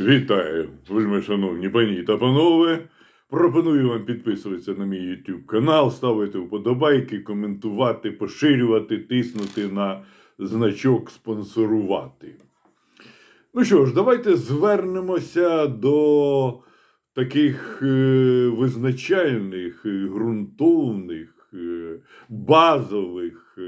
Вітаю, вельми шановні пані та панове. Пропоную вам підписуватися на мій YouTube канал, ставити вподобайки, коментувати, поширювати, тиснути на значок спонсорувати. Ну що ж, давайте звернемося до таких е, визначальних, е, ґрунтовних, е, базових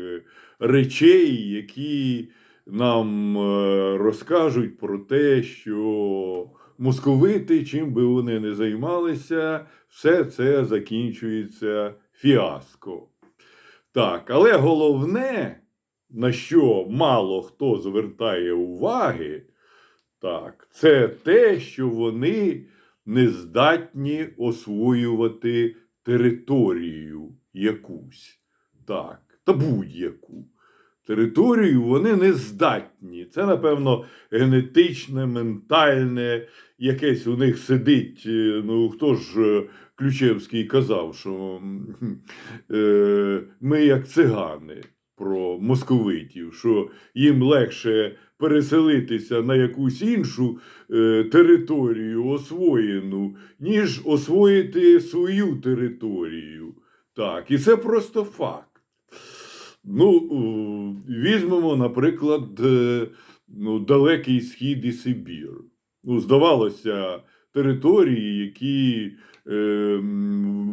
речей, які нам е, розкажуть про те, що московити, чим би вони не займалися, все це закінчується фіаско. Так, але головне, на що мало хто звертає уваги, так, це те, що вони не здатні освоювати територію якусь. Так, та будь-яку. Територію вони не здатні. Це, напевно, генетичне, ментальне, якесь у них сидить. е, Ну, хто ж е, Ключевський казав, що е, ми як цигани про московитів, що їм легше переселитися на якусь іншу е, територію освоєну, ніж освоїти свою територію. Так, і це просто факт. Ну, візьмемо, наприклад, е, ну, Далекий Схід і Сибір. Ну, здавалося, території, які е,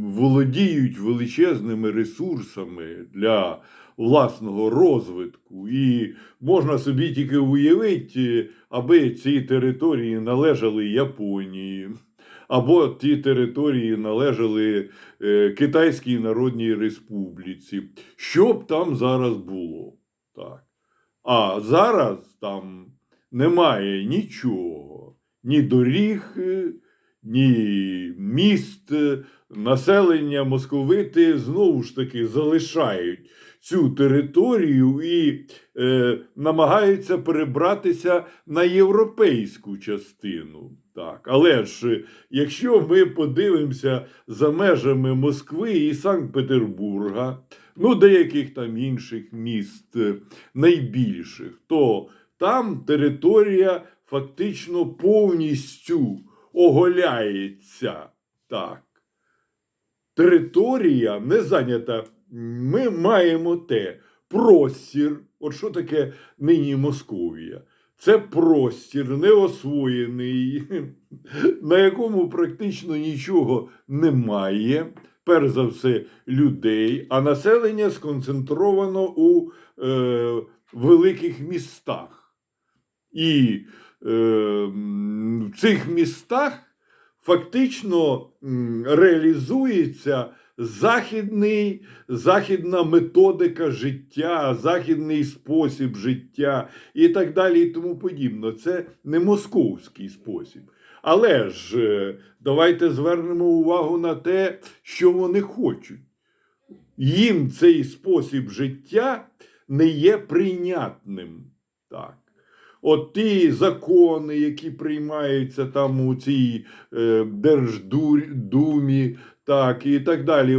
володіють величезними ресурсами для власного розвитку. І можна собі тільки уявити, аби ці території належали Японії. Або ті території належали е, Китайській Народній Республіці. Що б там зараз було? Так. А зараз там немає нічого, ні доріг, е, ні міст, населення московити знову ж таки залишають цю територію і е, намагаються перебратися на європейську частину. Так, але ж е, якщо ми подивимося за межами Москви і Санкт-Петербурга, ну деяких там інших міст е, найбільших, то там територія фактично повністю оголяється. Так. Територія не зайнята. Ми маємо те простір. От що таке нині Московія? Це простір неосвоєний, на якому практично нічого немає. Перш за все, людей, а населення сконцентровано у е, великих містах. І е, в цих містах фактично реалізується західний, західна методика життя, західний спосіб життя і так далі, і тому подібне. Це не московський спосіб. Але ж е, давайте звернемо увагу на те, що вони хочуть. Їм цей спосіб життя не є прийнятним. Так. От ті закони, які приймаються там у цій е, Держдумі, так, і так далі.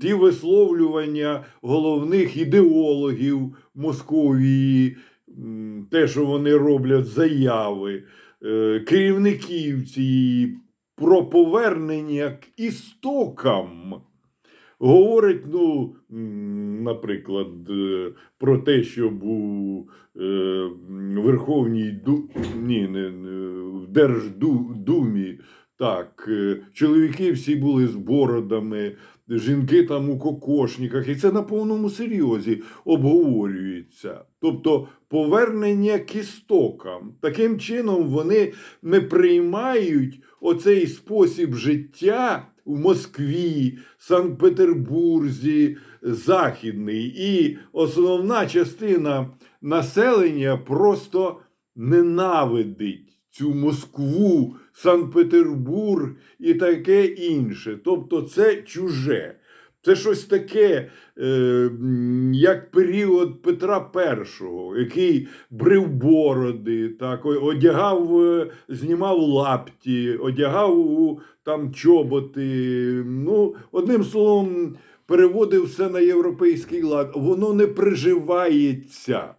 Ті висловлювання головних ідеологів Московії, те, що вони роблять заяви, е, керівників цієї про повернення к істокам. Говорить, ну, наприклад, е, про те, щоб у е, Верховній Ду... ні, не, в Держдумі так, е, чоловіки всі були з бородами, жінки там у кокошниках, і це на повному серйозі обговорюється. Тобто повернення к істокам. Таким чином вони не приймають оцей спосіб життя в Москві, Санкт-Петербурзі, Західний. І основна частина населення просто ненавидить цю Москву, Санкт-Петербург і таке інше. Тобто це чуже. Це щось таке, е, як період Петра І, який брив бороди, так, одягав, е, знімав лапті, одягав там чоботи. Ну, одним словом, переводив все на європейський лад. Воно не приживається.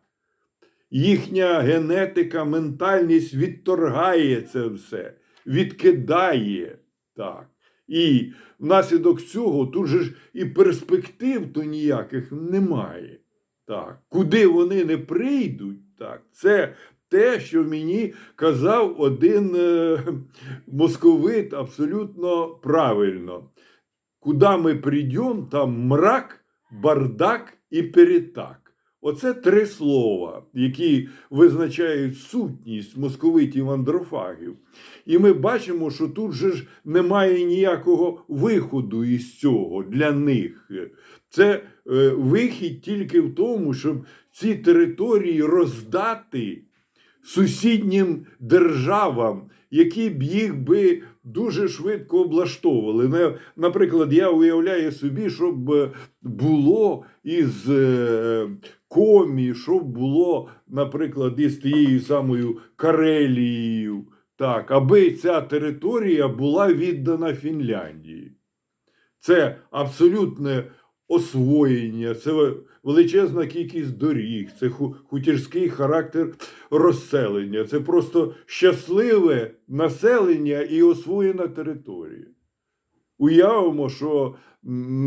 Їхня генетика, ментальність відторгає це все, відкидає. Так. І внаслідок цього тут же ж і перспектив то ніяких немає. Так. Куди вони не прийдуть, так, це те, що мені казав один е, московит абсолютно правильно. Куди ми прийдемо, там мрак, бардак і перетак. Оце три слова, які визначають сутність московитів андрофагів. І ми бачимо, що тут же ж немає ніякого виходу із цього для них. Це е, вихід тільки в тому, щоб ці території роздати сусіднім державам, які б їх би дуже швидко облаштовували. Наприклад, я уявляю собі, щоб е, було із е, комі, щоб було, наприклад, із тією самою Карелією, так, аби ця територія була віддана Фінляндії. Це абсолютне освоєння, це величезна кількість доріг, це ху- хутірський характер розселення, це просто щасливе населення і освоєна територія. Уявимо, що,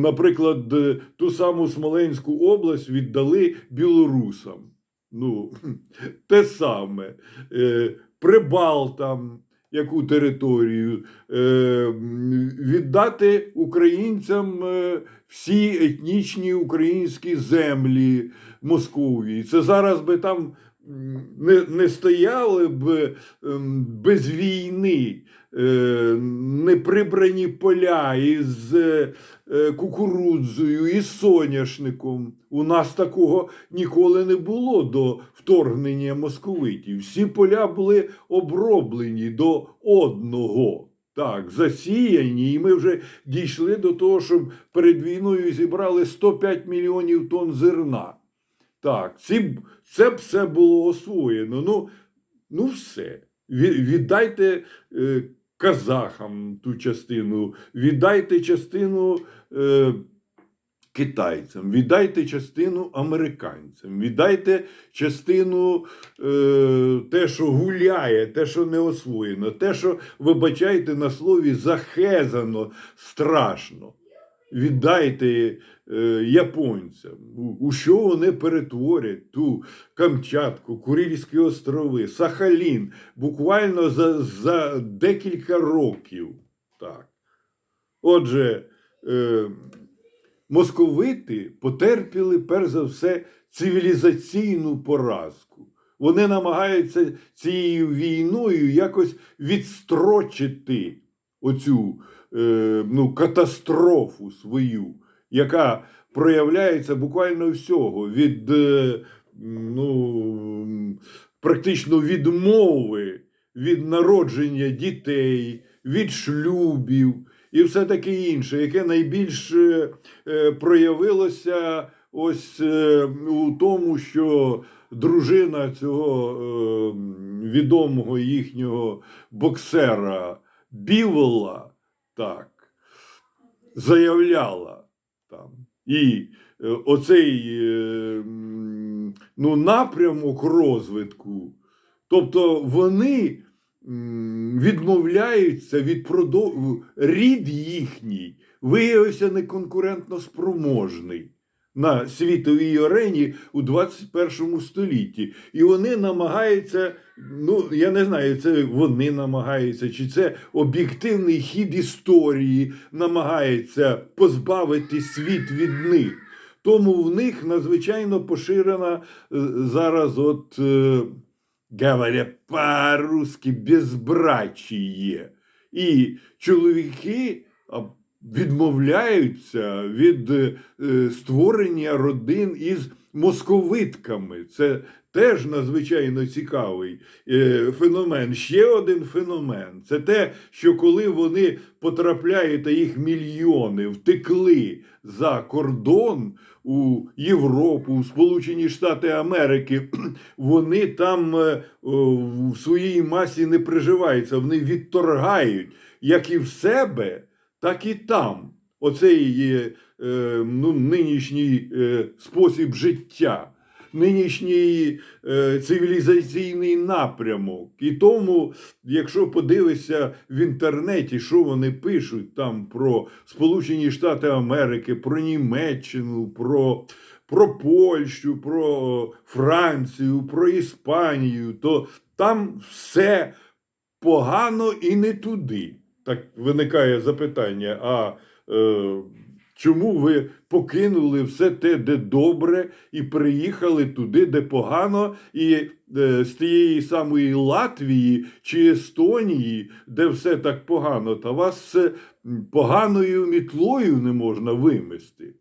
наприклад, е, ту саму Смоленську область віддали білорусам. Ну, те саме. Е, Прибалтам, яку територію, е, віддати українцям е, всі етнічні українські землі Московії. Це зараз би там не, не стояли б ем, без війни, е, не прибрані поля із е, е, кукурудзою, із соняшником. У нас такого ніколи не було до вторгнення московитів. Всі поля були оброблені до одного. Так, засіяні, і ми вже дійшли до того, щоб перед війною зібрали 105 мільйонів тонн зерна. Так, ці, це б все було освоєно. Ну, ну все. Віддайте е, казахам ту частину, віддайте частину е, китайцям, віддайте частину американцям, віддайте частину е, те, що гуляє, те, що не освоєно, те, що, вибачайте, на слові захезано страшно. Віддайте е, японцям, у, що вони перетворять ту Камчатку, Курильські острови, Сахалін буквально за, за декілька років. Так. Отже, е, московити потерпіли перш за все цивілізаційну поразку. Вони намагаються цією війною якось відстрочити оцю ну, катастрофу свою, яка проявляється буквально всього від е, ну, практично відмови від народження дітей, від шлюбів і все таке інше, яке найбільш е, е, проявилося ось е, у тому, що дружина цього е, відомого їхнього боксера Бівола так, заявляла там. І е, оцей е, ну, напрямок розвитку, тобто вони відмовляються від продов... рід їхній виявився неконкурентно спроможний на світовій арені у 21 столітті. І вони намагаються, ну я не знаю, це вони намагаються, чи це об'єктивний хід історії намагається позбавити світ від них. Тому в них надзвичайно поширена е, зараз, от, е, говоря по-русски, безбрачіє. І чоловіки відмовляються від е, створення родин із московитками. Це теж надзвичайно цікавий е, феномен. Ще один феномен це те, що коли вони потрапляють, а їх мільйони втекли за кордон у Європу, у Сполучені Штати Америки, вони там е, в своїй масі не приживаються, вони відторгають як і в себе, так і там. Оцей е, ну, нинішній е, спосіб життя. нинішній е, цивілізаційний напрямок. І тому, якщо подивишся в інтернеті, що вони пишуть там про Сполучені Штати Америки, про Німеччину, про, про Польщу, про Францію, про Іспанію, то там все погано і не туди. Так виникає запитання: а е, чому ви покинули все те, де добре, і приїхали туди, де погано, і е, з тієї самої Латвії чи Естонії, де все так погано, та вас поганою мітлою не можна вимести?